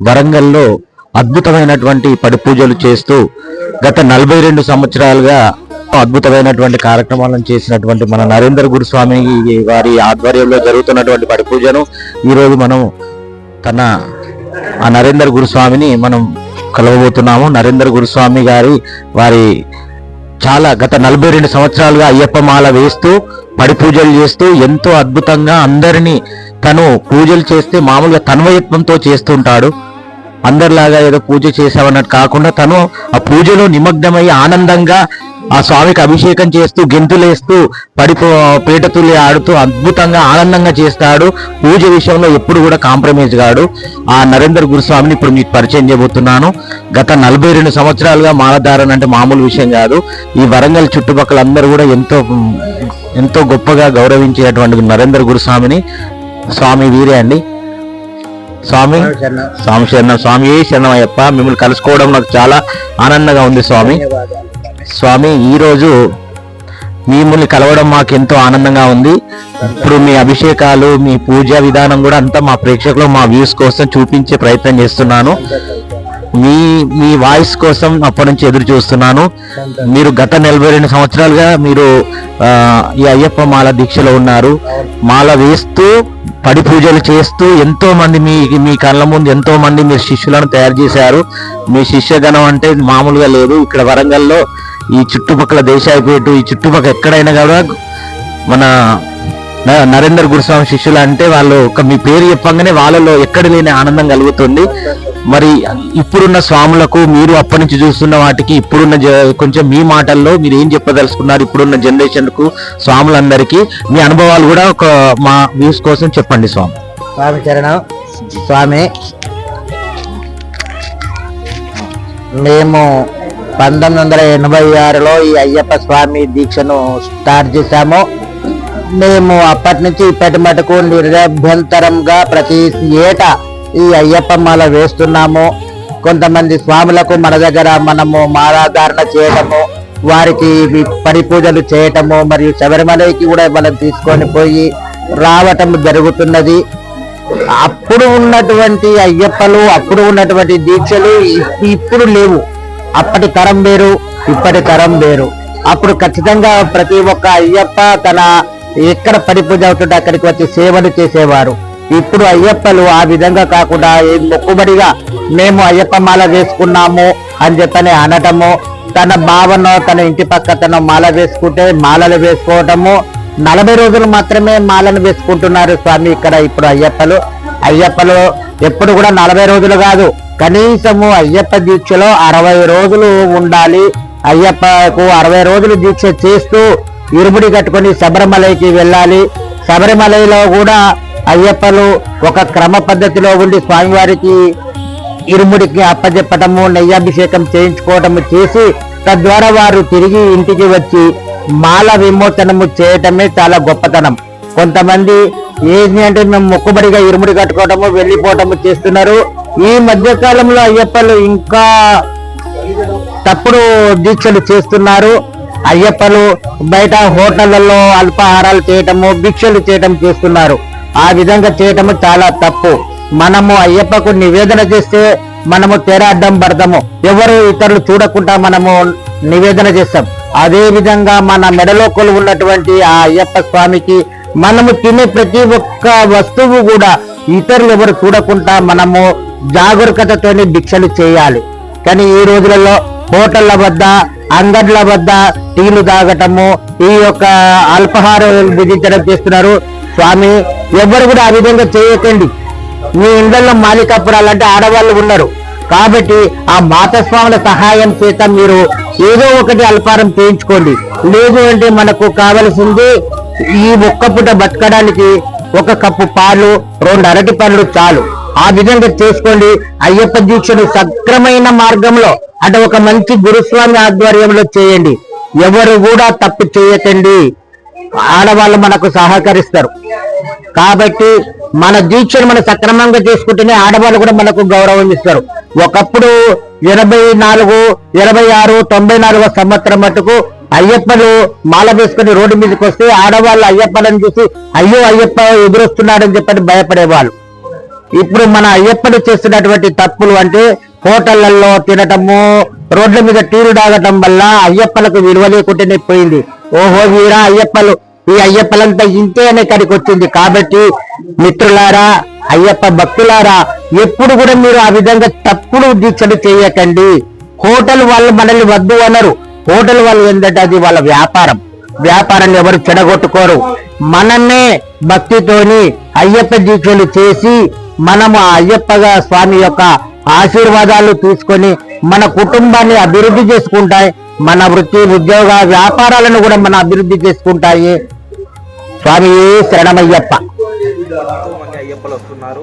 వరంగల్లో అద్భుతమైనటువంటి పడి పూజలు చేస్తూ గత నలభై రెండు సంవత్సరాలుగా అద్భుతమైనటువంటి కార్యక్రమాలను చేసినటువంటి మన నరేంద్ర గురుస్వామి వారి ఆధ్వర్యంలో జరుగుతున్నటువంటి పడి పూజను ఈరోజు మనం తన ఆ నరేంద్ర గురుస్వామిని మనం కలవబోతున్నాము. నరేంద్ర గురుస్వామి గారి వారి చాలా గత నలభై రెండు సంవత్సరాలుగా అయ్యప్ప మాల వేస్తూ పడి పూజలు చేస్తూ ఎంతో అద్భుతంగా అందరినీ తను పూజలు చేస్తే మామూలుగా తన్వయత్వంతో చేస్తుంటాడు. అందరిలాగా ఏదో పూజ చేసామన్నట్టు కాకుండా తను ఆ పూజలో నిమగ్నమై ఆనందంగా ఆ స్వామికి అభిషేకం చేస్తూ గెంతులేస్తూ పడిపో పీటతుల్లి ఆడుతూ అద్భుతంగా ఆనందంగా చేస్తాడు. పూజ విషయంలో ఎప్పుడు కూడా కాంప్రమైజ్ కాడు. ఆ నరేంద్ర గురుస్వామిని ఇప్పుడు మీకు పరిచయం చేయబోతున్నాను. గత నలభై రెండు సంవత్సరాలుగా మాలధారణ అంటే మామూలు విషయం కాదు. ఈ వరంగల్ చుట్టుపక్కల అందరూ కూడా ఎంతో ఎంతో గొప్పగా గౌరవించేటువంటి నరేంద్ర గురుస్వామిని. స్వామి వీరే అండి. స్వామి? స్వామి శరణం. స్వామి ఏ శరణం అయ్యప్ప మిమ్మల్ని కలుసుకోవడం నాకు చాలా ఆనందంగా ఉంది స్వామి. స్వామి ఈరోజు మిమ్మల్ని కలవడం మాకు ఎంతో ఆనందంగా ఉంది. ఇప్పుడు మీ అభిషేకాలు మీ పూజా విధానం కూడా అంతా మా ప్రేక్షకులు మా వ్యూస్ కోసం చూపించే ప్రయత్నం చేస్తున్నాను. మీ మీ వాయిస్ కోసం అప్పటి నుంచి ఎదురు చూస్తున్నాను. మీరు గత నలభై రెండు సంవత్సరాలుగా మీరు ఈ అయ్యప్ప మాల దీక్షలో ఉన్నారు. మాల వేస్తూ పడి పూజలు చేస్తూ ఎంతో మంది మీ మీ కళ్ళ ముందు ఎంతో మంది మీరు శిష్యులను తయారు చేశారు. మీ శిష్యగణం అంటే మామూలుగా లేదు. ఇక్కడ వరంగల్లో ఈ చుట్టుపక్కల దేశాయిపేట ఈ చుట్టుపక్కల ఎక్కడైనా కూడా మన నరేందర్ గురుస్వామి శిష్యులు అంటే వాళ్ళు ఒక మీ పేరు చెప్పంగానే వాళ్ళలో ఎక్కడ లేని ఆనందం కలుగుతుంది. మరి ఇప్పుడున్న స్వాములకు మీరు అప్పటి నుంచి చూస్తున్న వాటికి ఇప్పుడున్న జ- కొంచెం మీ మాటల్లో మీరు ఏం చెప్పదలుచుకున్నారు ఇప్పుడున్న జనరేషన్కు స్వాములందరికీ? మీ అనుభవాలు కూడా ఒక మా వ్యూస్ కోసం చెప్పండి స్వామి. స్వామి చరణం. స్వామి మేము పంతొమ్మిది వందల ఎనభై ఆరులో ఈ అయ్యప్ప స్వామి దీక్షను స్టార్ట్ చేశాము. మేము అప్పటి నుంచి ఇప్పటి మటుకు నిరభ్యంతరంగా ప్రతి ఏటా ఈ అయ్యప్ప మాల వేస్తున్నాము. కొంతమంది స్వాములకు మన దగ్గర మనము మాలాధారణ చేయడము వారికి పరిపూజలు చేయటము మరియు శబరిమలకి కూడా మనం తీసుకొని పోయి రావటం జరుగుతున్నది. అప్పుడు ఉన్నటువంటి అయ్యప్పలు అప్పుడు ఉన్నటువంటి దీక్షలు ఇప్పుడు లేవు. అప్పటి తరం వేరు ఇప్పటి తరం వేరు. అప్పుడు ఖచ్చితంగా ప్రతి ఒక్క అయ్యప్ప తన ఎక్కడ పడి పూజ అవుతుంటే అక్కడికి వచ్చి సేవలు చేసేవారు. ఇప్పుడు అయ్యప్పలు ఆ విధంగా కాకుండా మొక్కుబడిగా మేము అయ్యప్ప మాల వేసుకున్నాము అని చెప్పని అనటము తన భావన తన ఇంటి పక్క తన మాల వేసుకుంటే మాలలు వేసుకోవటము నలభై రోజులు మాత్రమే మాలను వేసుకుంటున్నారు స్వామి ఇక్కడ ఇప్పుడు అయ్యప్పలు. అయ్యప్పలు ఎప్పుడు కూడా నలభై రోజులు కాదు కనీసము అయ్యప్ప దీక్షలో అరవై రోజులు ఉండాలి. అయ్యప్పకు అరవై రోజులు దీక్ష చేస్తూ ఇరుముడి కట్టుకొని శబరిమలైకి వెళ్ళాలి. శబరిమలలో కూడా అయ్యప్పలు ఒక క్రమ పద్ధతిలో ఉండి స్వామివారికి ఇరుముడికి అప్పజెప్పటము నెయ్యాభిషేకం చేయించుకోవటము చేసి తద్వారా వారు తిరిగి ఇంటికి వచ్చి మాల విమోచనము చేయటమే చాలా గొప్పతనం. కొంతమంది ఏంటి అంటే మేము మొక్కుబడిగా ఇరుముడి కట్టుకోవటము వెళ్ళిపోవటము చేస్తున్నారు. ఈ మధ్య కాలంలో అయ్యప్పలు ఇంకా తప్పుడు దీక్షలు చేస్తున్నారు. అయ్యప్పలు బయట హోటళ్ళలో అల్పాహారాలు చేయటము భిక్షలు చేయటం చేస్తున్నారు. ఆ విధంగా చేయటము చాలా తప్పు. మనము అయ్యప్పకు నివేదన చేస్తే మనము తెర అడ్డం పడతాము. ఎవరు ఇతరులు చూడకుండా మనము నివేదన చేస్తాం. అదే విధంగా మన మెడలో కొలు ఉన్నటువంటి ఆ అయ్యప్ప స్వామికి మనము తినే ప్రతి ఒక్క వస్తువు కూడా ఇతరులు ఎవరు చూడకుండా మనము జాగరూకతతోని భిక్షలు చేయాలి. కానీ ఈ రోజులలో హోటళ్ళ వద్ద అంగడ్ల వద్ద టీలు తాగటము ఈ యొక్క అల్పహారం విధించడం చేస్తున్నారు. స్వామి ఎవరు కూడా ఆ విధంగా చేయకండి. మీ ఇండ్లలో మాలికాపురాలంటే ఆడవాళ్ళు ఉన్నారు కాబట్టి ఆ మాతస్వాముల సహాయం చేత మీరు ఏదో ఒకటి అల్పారం చేయించుకోండి. లేదు అంటే మనకు కావలసింది ఈ ఒక్క పూట బతకడానికి ఒక కప్పు పాలు రెండు అరటి పండ్లు చాలు. ఆ విధంగా చేసుకోండి. అయ్యప్ప దీక్షను సక్రమైన మార్గంలో అంటే ఒక మంచి గురుస్వామి ఆధ్వర్యంలో చేయండి. ఎవరు కూడా తప్పు చేయకండి. ఆడవాళ్ళు మనకు సహకరిస్తారు. కాబట్టి మన దీక్షను మనం సక్రమంగా చేసుకుంటేనే ఆడవాళ్ళు కూడా మనకు గౌరవం ఇస్తారు. ఒకప్పుడు ఎనభై నాలుగు ఎనభై ఆరు తొంభై నాలుగో సంవత్సరం మటుకు అయ్యప్పలు మాల వేసుకుని రోడ్డు మీదకి వస్తే ఆడవాళ్ళు అయ్యప్పలను చూసి అయ్యో అయ్యప్ప ఎదురొస్తున్నాడని చెప్పని భయపడేవాళ్ళు. ఇప్పుడు మన అయ్యప్పలు చేస్తున్నటువంటి తప్పులు అంటే హోటళ్ళలో తినటము రోడ్ల మీద టీలు తాగటం వల్ల అయ్యప్పలకు విలువ లేకుండానే పోయింది. ఓహో వీరా అయ్యప్పలు ఈ అయ్యప్పలంతా ఇంతే అనే కడికి వచ్చింది కాబట్టి మిత్రులారా అయ్యప్ప భక్తులారా ఎప్పుడు కూడా మీరు ఆ విధంగా తప్పుడు దీక్షలు చేయకండి. హోటల్ వాళ్ళు మనల్ని వద్దు అనరు. హోటల్ వాళ్ళు ఏంటంటే అది వాళ్ళ వ్యాపారం. వ్యాపారాన్ని ఎవరు చెడగొట్టుకోరు. మనమే భక్తితోని అయ్యప్ప దీక్షలు చేసి మనము ఆ అయ్యప్పగా స్వామి యొక్క ఆశీర్వాదాలు తీసుకొని మన కుటుంబాన్ని అభివృద్ధి చేసుకుంటాయి. మన వృత్తి ఉద్యోగ వ్యాపారాలను కూడా మన అభివృద్ధి చేసుకుంటాయి. స్వామి శరణమయ్యప్ప. ఎంతో మంది అయ్యప్పలు వస్తున్నారు.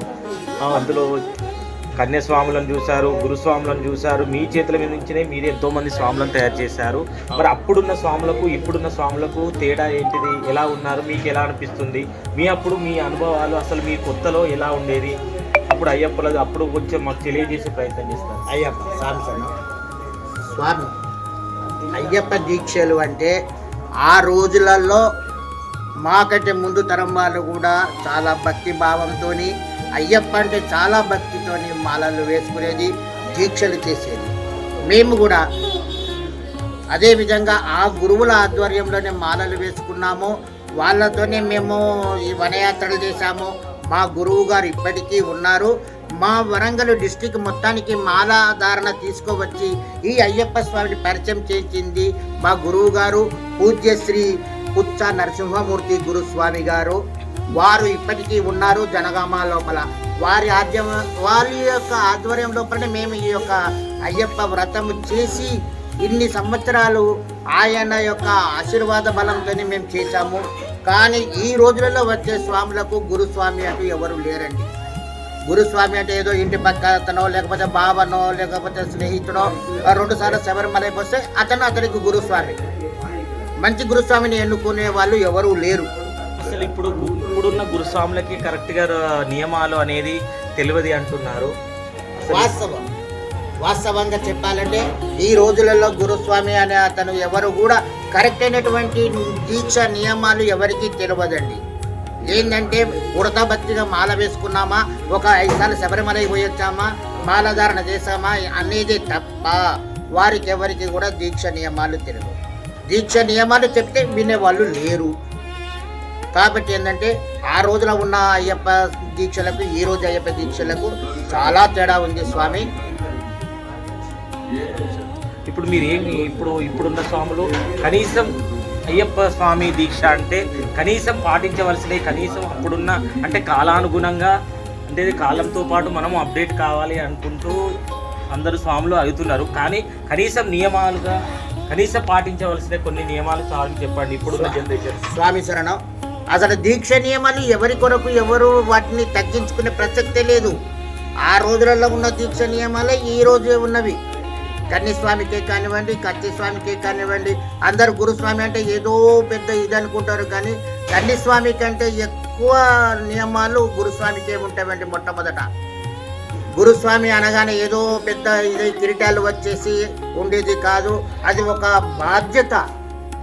అందులో కన్యాస్వాములను చూశారు గురుస్వాములను చూశారు. మీ చేతుల మీద నుంచినే మీరు ఎంతో మంది స్వాములను తయారు చేశారు. మరి అప్పుడున్న స్వాములకు ఇప్పుడున్న స్వాములకు తేడా ఏంటిది? ఎలా ఉన్నారు? మీకు ఎలా అనిపిస్తుంది? మీ అప్పుడు మీ అనుభవాలు అసలు మీ కొత్తలో ఎలా ఉండేది? అప్పుడు అయ్యప్పలు అప్పుడు కొంచెం మాకు తెలియజేసే ప్రయత్నం చేస్తారు. అయ్యప్ప సాంసన్ స్వామి అయ్యప్ప దీక్షలు అంటే ఆ రోజులలో మాకంటే ముందు తరం వాళ్ళు కూడా చాలా భక్తి భావంతో అయ్యప్ప అంటే చాలా భక్తితోని మాలలు వేసుకునేది దీక్షలు చేసేది. మేము కూడా అదేవిధంగా ఆ గురువుల ఆధ్వర్యంలోనే మాలలు వేసుకున్నాము. వాళ్ళతోనే మేము ఈ వనయాత్రలు చేశాము. మా గురువు గారు ఇప్పటికీ ఉన్నారు. మా వరంగల్ డిస్టిక్ మొత్తానికి మాలాధారణ తీసుకువచ్చి ఈ అయ్యప్ప స్వామిని పరిచయం చేసింది మా గురువు గారు. పూజ్యశ్రీ పుచ్చ నరసింహమూర్తి గురుస్వామి గారు. వారు ఇప్పటికీ ఉన్నారు జనగామ లోపల. వారి ఆద్యం వారి యొక్క ఆధ్వర్యం లోపలనే మేము ఈ యొక్క అయ్యప్ప వ్రతము చేసి ఇన్ని సంవత్సరాలు ఆయన యొక్క ఆశీర్వాద బలంతోనే మేము చేశాము. కానీ ఈ రోజులలో వచ్చే స్వాములకు గురుస్వామి అంటూ ఎవరు లేరండి. గురుస్వామి అంటే ఏదో ఇంటి పక్క అతనో లేకపోతే బావనో లేకపోతే స్నేహితుడో రెండుసార్లు సార్లు అతను అతనికి గురుస్వామి. మంచి గురుస్వామిని ఎన్నుకునే వాళ్ళు ఎవరు లేరు. అసలు ఇప్పుడు ఇప్పుడున్న గురుస్వాములకి కరెక్ట్గా నియమాలు అనేది తెలియదు అంటున్నారు. వాస్తవం. వాస్తవంగా చెప్పాలంటే ఈ రోజులలో గురుస్వామి అనే అతను ఎవరు కూడా కరెక్ట్ అయినటువంటి దీక్ష నియమాలు ఎవరికీ తెలియదండి. ఏంటంటే ఉడతా భక్తిగా మాల వేసుకున్నామా? ఒక ఐదు సార్లు శబరిమలకి పోయి వచ్చామా మాల ధారణ చేసామా అనేది తప్ప వారికి ఎవరికి కూడా దీక్ష నియమాలు తెలియదు. దీక్ష నియమాలు చెప్తే వినేవాళ్ళు లేరు. కాబట్టి ఏంటంటే ఆ రోజున ఉన్న అయ్యప్ప దీక్షలకు ఈ రోజు అయ్యప్ప దీక్షలకు చాలా తేడా ఉంది స్వామి. ఇప్పుడు మీరు ఏమి ఇప్పుడు ఇప్పుడున్న స్వాములు కనీసం అయ్యప్ప స్వామి దీక్ష అంటే కనీసం పాటించవలసినవి కనీసం అప్పుడున్న అంటే కాలానుగుణంగా అంటే కాలంతో పాటు మనం అప్డేట్ కావాలి అనుకుంటూ అందరు స్వాములు అడుగుతున్నారు. కానీ కనీసం నియమాలుగా కనీసం పాటించవలసిన కొన్ని నియమాలు స్వామి చెప్పండి. ఇప్పుడున్న జనరేషన్ స్వామి శరణం అసలు దీక్ష నియమాలు ఎవరి కొరకు ఎవరు వాటిని తగ్గించుకునే ప్రసక్తే లేదు. ఆ రోజులలో ఉన్న దీక్ష నియమాలే ఈ రోజు ఉన్నవి. కన్యస్వామికే కానివ్వండి కత్తి స్వామికే కానివ్వండి అందరు గురుస్వామి అంటే ఏదో పెద్ద ఇది అనుకుంటారు కానీ కన్యస్వామి కంటే ఎక్కువ నియమాలు గురుస్వామికే ఉంటాయండి మొట్టమొదట. గురుస్వామి అనగానే ఏదో పెద్ద ఇది కిరీటాలు వచ్చేసి ఉండేది కాదు. అది ఒక బాధ్యత.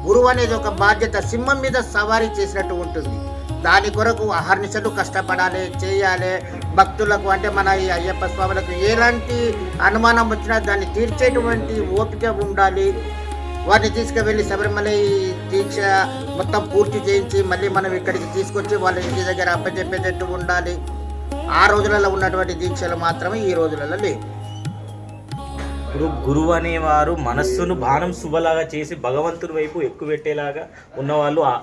గురువు అనేది ఒక బాధ్యత. సింహం మీద సవారీ చేసినట్టు ఉంటుంది. దాని కొరకు అహర్నిశలు కష్టపడాలి చేయాలి. భక్తులకు అంటే మన ఈ అయ్యప్ప స్వాములకు ఎలాంటి అనుమానం వచ్చినా దాన్ని తీర్చేటువంటి ఓపిక ఉండాలి. వారిని తీసుకువెళ్ళి శబరిమల దీక్ష మొత్తం పూర్తి చేయించి మళ్ళీ మనం ఇక్కడికి తీసుకొచ్చి వాళ్ళ ఇంటి దగ్గర అప్పచెప్పేటట్టు ఉండాలి. ఆ రోజులలో ఉన్నటువంటి దీక్షలు మాత్రమే ఈ రోజులలో లేవు. ఇప్పుడు గురువు అనేవారు మనస్సును బాణం శుభలాగా చేసి భగవంతుని వైపు ఎక్కువ పెట్టేలాగా ఉన్నవాళ్ళు ఆ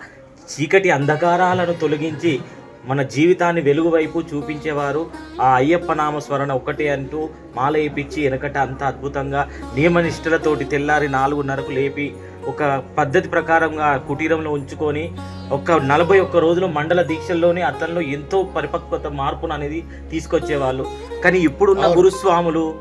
చీకటి అంధకారాలను తొలగించి మన జీవితాన్ని వెలుగు వైపు చూపించేవారు. ఆ అయ్యప్ప నామస్మరణ ఒకటి అంటూ మాల వేయించి వెనకట అంత అద్భుతంగా నియమనిష్టలతోటి తెల్లారి నాలుగున్నరకు లేపి ఒక పద్ధతి ప్రకారంగా కుటీరంలో ఉంచుకొని ఒక నలభై ఒక్క రోజులు మండల దీక్షల్లోనే అతనిలో ఎంతో పరిపక్వత మార్పును అనేది తీసుకొచ్చేవాళ్ళు. కానీ ఇప్పుడున్న. గురుస్వాములు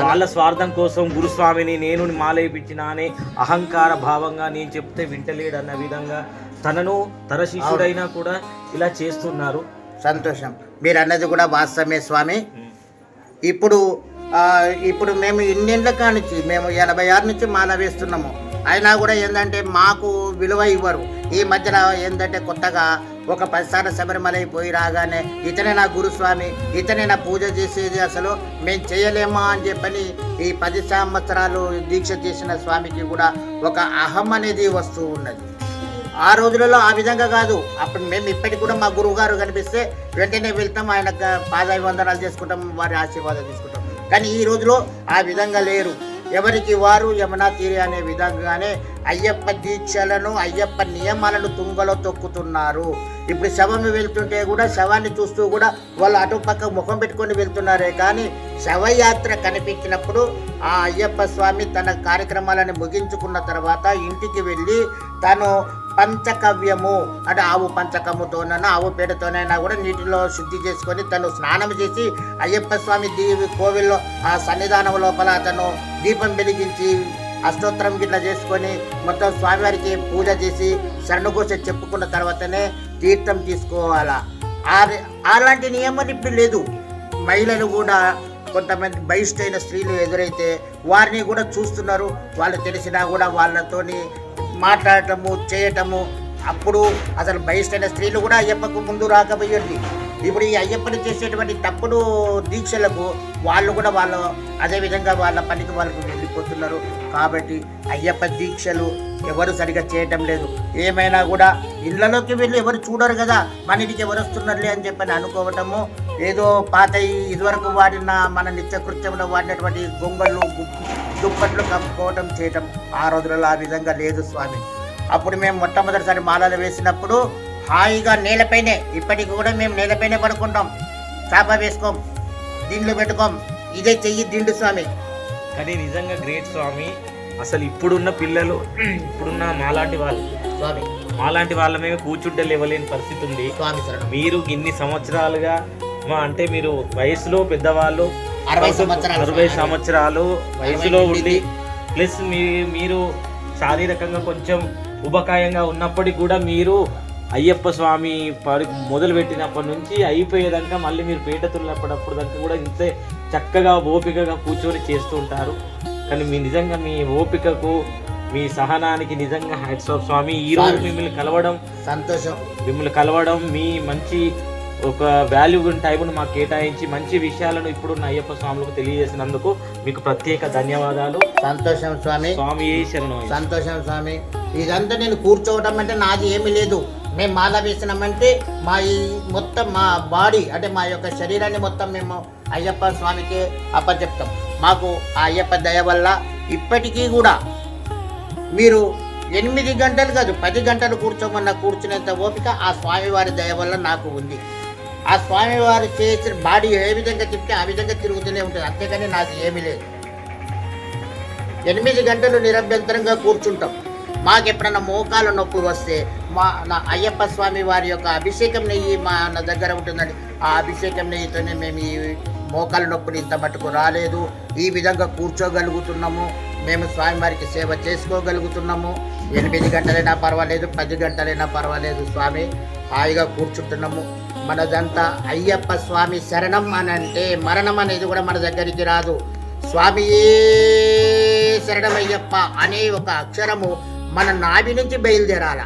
వాళ్ళ స్వార్థం కోసం గురుస్వామిని నేను మాలేపించిన అనే అహంకార భావంగా నేను చెప్తే వింటలేడు అన్న విధంగా తనను తన శిష్యుడైనా కూడా ఇలా చేస్తున్నారు. సంతోషం. మీరు అన్నది కూడా వాస్తవమే స్వామి. ఇప్పుడు ఇప్పుడు మేము ఇన్నేళ్ళ కానించి మేము ఎనభై ఆరు నుంచి మాల వేస్తున్నాము. అయినా కూడా ఏంటంటే మాకు విలువ ఇవ్వరు. ఈ మధ్యన ఏంటంటే కొత్తగా ఒక పదిసార్లు శబరిమలై పోయి రాగానే ఇతనే నా గురుస్వామి ఇతనే నా పూజ చేసేది అసలు మేము చేయలేమా అని చెప్పని ఈ పది సంవత్సరాలు దీక్ష చేసిన స్వామికి కూడా ఒక అహం అనేది వస్తూ ఉన్నది. ఆ రోజులలో ఆ విధంగా కాదు. అప్పుడు మేము ఇప్పటికి కూడా మా గురువు గారు కనిపిస్తే వెంటనే వెళ్తాం ఆయన పాదాభివందనాలు చేసుకుంటాం వారి ఆశీర్వాదం తీసుకుంటాం. కానీ ఈ రోజులో ఆ విధంగా లేరు. ఎవరికి వారు యమునా తీరే అనే విధంగానే అయ్యప్ప దీక్షలను అయ్యప్ప నియమాలను తుంగలో తొక్కుతున్నారు. ఇప్పుడు శవం వెళ్తుంటే కూడా శవాన్ని చూస్తూ కూడా వాళ్ళు అటు పక్క ముఖం పెట్టుకొని వెళ్తున్నారే. కానీ శవయాత్ర కనిపించినప్పుడు ఆ అయ్యప్ప స్వామి తన కార్యక్రమాలను ముగించుకున్న తర్వాత ఇంటికి వెళ్ళి తను పంచకవ్యము. అంటే ఆవు పంచకముతోనైనా ఆవు పేడతోనైనా కూడా నీటిలో శుద్ధి చేసుకొని తను స్నానం చేసి అయ్యప్ప స్వామి దేవి కోవిల్లో ఆ సన్నిధానం లోపల తను దీపం వెలిగించి అష్టోత్తరం గిట్లా చేసుకొని మొత్తం స్వామివారికి పూజ చేసి శరణుఘోష చెప్పుకున్న తర్వాతనే తీర్థం తీసుకోవాలా. అలాంటి నియమం ఇప్పుడు లేదు. మహిళలు కూడా కొంతమంది బహిష్టైన స్త్రీలు ఎదురైతే వారిని కూడా చూస్తున్నారు. వాళ్ళు తెలిసినా కూడా వాళ్ళతోని మాట్లాడటము చేయటము అప్పుడు అసలు బహిష్టైన స్త్రీలు కూడా అయ్యప్పకు ముందు రాకపోయేది. ఇప్పుడు ఈ అయ్యప్పని చేసేటువంటి తప్పుడు దీక్షలకు వాళ్ళు కూడా వాళ్ళు అదేవిధంగా వాళ్ళ పనికి వాళ్ళకు వెళ్ళిపోతున్నారు. కాబట్టి అయ్యప్ప దీక్షలు ఎవరు సరిగా చేయటం లేదు. ఏమైనా కూడా ఇళ్ళలోకి వెళ్ళి ఎవరు చూడరు కదా మన ఇంటికి ఎవరు వస్తున్నారులే అని చెప్పని అనుకోవటము ఏదో పాత ఇదివరకు వాడిన మన నిత్యకృత్యంలో వాడినటువంటి గొంగళ్ళు దుప్పట్లు కప్పుకోవటం చేయటం ఆ రోజులలో ఆ విధంగా లేదు స్వామి. అప్పుడు మేము మొట్టమొదటిసారి మాలలు వేసినప్పుడు హాయిగా నేలపైనే ఇప్పటికి కూడా మేము నేలపైనే పడుకుంటాం. చాప వేసుకోం దీంట్లో పెట్టుకోం. ఇదే చెయ్యి దిండు స్వామి. కానీ నిజంగా గ్రేట్ స్వామి అసలు ఇప్పుడున్న పిల్లలు ఇప్పుడున్న మాలాంటి వాళ్ళు స్వామి. మాలాంటి వాళ్ళ మీద కూర్చుంటే లేవలేని పరిస్థితి ఉంది. స్వామి మీరు ఇన్ని సంవత్సరాలుగా మా అంటే మీరు వయసులో పెద్దవాళ్ళు అరవై సంవత్సరాలు అరవై. సంవత్సరాలు వయసులో ఉండి ప్లస్ మీ మీరు శారీరకంగా కొంచెం ఉబకాయంగా ఉన్నప్పటికీ కూడా మీరు అయ్యప్ప స్వామి పరి మొదలు పెట్టినప్పటి నుంచి అయిపోయేదాకా మళ్ళీ మీరు పీట తున్నప్పుడప్పుడు దాకా కూడా ఇంతే చక్కగా ఓపికగా కూర్చొని చేస్తూ ఉంటారు కానీ మీ నిజంగా మీ ఓపికకు మీ సహనానికి నిజంగా హ్యాట్స్ ఆఫ్ స్వామి ఈ రోజు స్వామి. మిమ్మల్ని కలవడం సంతోషం మిమ్మల్ని కలవడం మీ మంచి ఒక వాల్యూ టైంను మాకు కేటాయించి మంచి విషయాలను ఇప్పుడున్న అయ్యప్ప స్వాములకు తెలియజేసినందుకు మీకు ప్రత్యేక ధన్యవాదాలు. సంతోషం స్వామి. స్వామి శరణం. సంతోషం స్వామి. ఇదంతా నేను కూర్చోవడం అంటే నాది ఏమీ లేదు. మేము మాల వేసినామంటే మా ఈ మొత్తం మా బాడీ అంటే మా యొక్క శరీరాన్ని మొత్తం మేము అయ్యప్ప స్వామికి అప్పచెప్తాం. మాకు ఆ అయ్యప్ప దయ వల్ల ఇప్పటికీ కూడా మీరు ఎనిమిది గంటలు కాదు పది గంటలు కూర్చోమన్న కూర్చునేంత ఓపిక ఆ స్వామివారి దయ వల్ల నాకు ఉంది. ఆ స్వామివారు చేసిన బాడీ ఏ విధంగా తిప్పితే ఆ విధంగా తిరుగుతూనే ఉంటుంది. అంతేకాని నాకు ఏమీ లేదు. ఎనిమిది గంటలు నిరభ్యంతరంగా కూర్చుంటాం. మాకు ఎప్పుడన్నా మోకాలు నొప్పి వస్తే మా నా అయ్యప్ప స్వామి వారి యొక్క అభిషేకం నెయ్యి మా నా దగ్గర ఉంటుందండి. ఆ అభిషేకం నెయ్యితోనే మేము ఈ మోకాలు నొప్పులు ఇంత మటుకు రాలేదు. ఈ విధంగా కూర్చోగలుగుతున్నాము. మేము స్వామివారికి సేవ చేసుకోగలుగుతున్నాము. ఎనిమిది గంటలైనా పర్వాలేదు పది గంటలైనా పర్వాలేదు స్వామి. హాయిగా కూర్చుంటున్నాము. మనదంతా అయ్యప్ప స్వామి శరణం అని అంటే మరణం అనేది కూడా మన దగ్గరికి రాదు. స్వామియే శరణమయ్యప్ప అనే ఒక అక్షరము మన నాభి నుంచి బయలుదేరాల.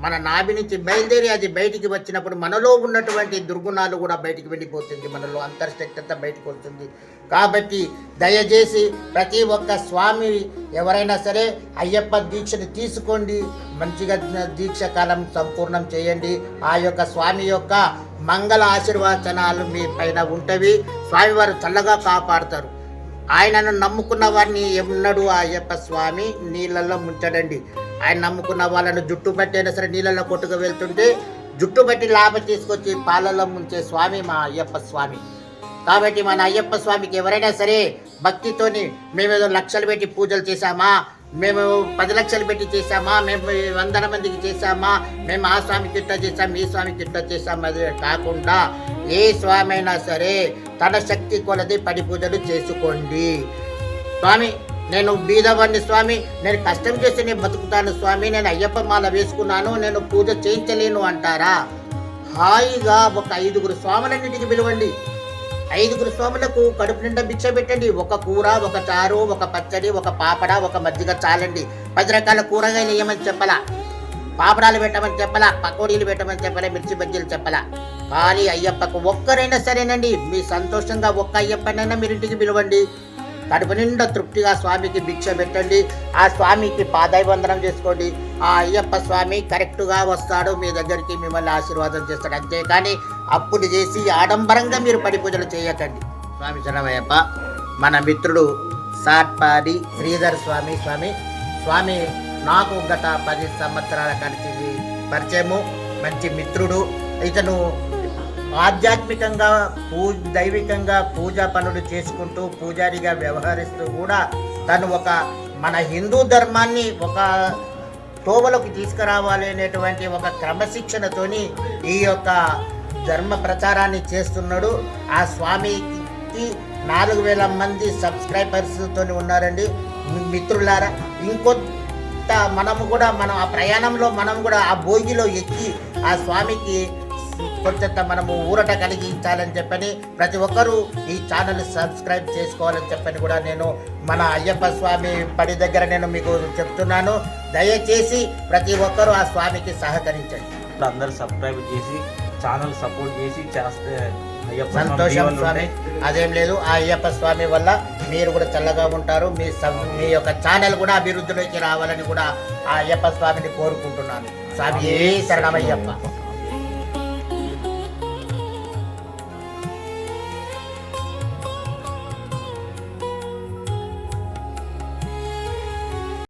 మన నాభి నుంచి బయలుదేరి అది బయటికి వచ్చినప్పుడు మనలో ఉన్నటువంటి దుర్గుణాలు కూడా బయటికి వెళ్ళిపోతుంది. మనలో అంతర్శక్తి అంతా బయటకు వస్తుంది. కాబట్టి దయచేసి ప్రతి ఒక్క స్వామి ఎవరైనా సరే అయ్యప్ప దీక్షను తీసుకోండి. మంచిగా దీక్ష కాలం సంపూర్ణం చేయండి. ఆ యొక్క స్వామి యొక్క మంగళ ఆశీర్వచనాలు మీ పైన ఉంటవి. స్వామివారు చల్లగా కాపాడతారు. ఆయనను నమ్ముకున్న వారిని ఎన్నడు అయ్యప్ప స్వామి నీళ్ళల్లో ముంచడండి. ఆయన నమ్ముకున్న వాళ్ళను జుట్టు బట్టి అయినా సరే నీళ్ళల్లో కొట్టుకు వెళ్తుంటే జుట్టు బట్టి లాభ తీసుకొచ్చి పాలల్లో ముంచే స్వామి మా అయ్యప్ప స్వామి. కాబట్టి మన అయ్యప్ప స్వామికి ఎవరైనా సరే భక్తితోని మేమేదో లక్షలు పెట్టి పూజలు చేశామా? మేము పది లక్షలు పెట్టి చేసామా మేము వందల మందికి చేశామా? మేము ఆ స్వామికి ఇట్లా చేసాం ఈ స్వామికి ఇట్లా చేశాం అది కాకుండా ఏ స్వామి అయినా సరే తన శక్తి కొలది పడి పూజలు చేసుకోండి. స్వామి నేను బీదవాడిని స్వామి నేను కష్టం చేసి నేను బతుకుతాను స్వామి నేను అయ్యప్ప మాల వేసుకున్నాను నేను పూజ చేయించలేను అంటారా? హాయిగా ఒక ఐదుగురు స్వాములన్నిటికి పిలవండి. ఐదుగురు స్వాములకు కడుపు నిండా బిచ్చ పెట్టండి. ఒక కూర ఒక చారు ఒక పచ్చడి ఒక పాపడ ఒక మజ్జిగ చాలండి. పది రకాల కూరగాయలు వేయమని చెప్పలా. పాపడాలు పెట్టమని చెప్పలా. పకోడీలు పెట్టమని చెప్పలే. మిర్చి బజ్జీలు చెప్పలా. కానీ అయ్యప్పకు ఒక్కరైనా సరేనండి. మీ సంతోషంగా ఒక్క అయ్యప్పనైనా మీరు ఇంటికి పిలవండి. కడుపు నిండా తృప్తిగా స్వామికి భిక్ష పెట్టండి. ఆ స్వామికి పాదాభివందనం చేసుకోండి. ఆ అయ్యప్ప స్వామి కరెక్ట్గా వస్తాడు. మీ దగ్గరికి మిమ్మల్ని ఆశీర్వాదం చేస్తాడు. అంతేకాని అప్పులు చేసి ఆడంబరంగా మీరు పడి పూజలు చేయకండి. స్వామి శరణమయ్యప్ప మన మిత్రుడు సాట్పాడి శ్రీధర్ స్వామి స్వామి స్వామి నాకు గత పది సంవత్సరాల కలిసి పరిచయము. మంచి మిత్రుడు. ఇతను ఆధ్యాత్మికంగా పూ దైవికంగా పూజా పనులు చేసుకుంటూ పూజారిగా వ్యవహరిస్తూ కూడా తను ఒక మన హిందూ ధర్మాన్ని ఒక తోవలోకి తీసుకురావాలి అనేటువంటి ఒక క్రమశిక్షణతోని ఈ యొక్క ధర్మ ప్రచారాన్ని చేస్తున్నాడు. ఆ స్వామికి నాలుగు వేల మంది సబ్స్క్రైబర్స్తో ఉన్నారండి. మిత్రులారా ఇంకొంత మనము కూడా మనం ఆ ప్రయాణంలో మనం కూడా ఆ భోగిలో ఎక్కి ఆ స్వామికి కొంచెంత మనము ఊరట కలిగించాలని చెప్పని ప్రతి ఒక్కరూ ఈ ఛానల్ సబ్స్క్రైబ్ చేసుకోవాలని చెప్పని కూడా నేను మన అయ్యప్ప స్వామి పడి దగ్గర నేను మీకు చెప్తున్నాను. దయచేసి ప్రతి ఒక్కరూ ఆ స్వామికి సహకరించండి. అందరూ సబ్స్క్రైబ్ చేసి ఛానల్ సపోర్ట్ చేసి చేస్తే సంతోషం స్వామి. అదేం లేదు ఆ అయ్యప్ప స్వామి వల్ల మీరు కూడా చల్లగా ఉంటారు మీ సబ్ మీ యొక్క ఛానల్ కూడా అభివృద్ధిలోకి రావాలని కూడా ఆ అయ్యప్ప స్వామిని కోరుకుంటున్నాను. స్వామి ఏ శరణమయ్యప్ప.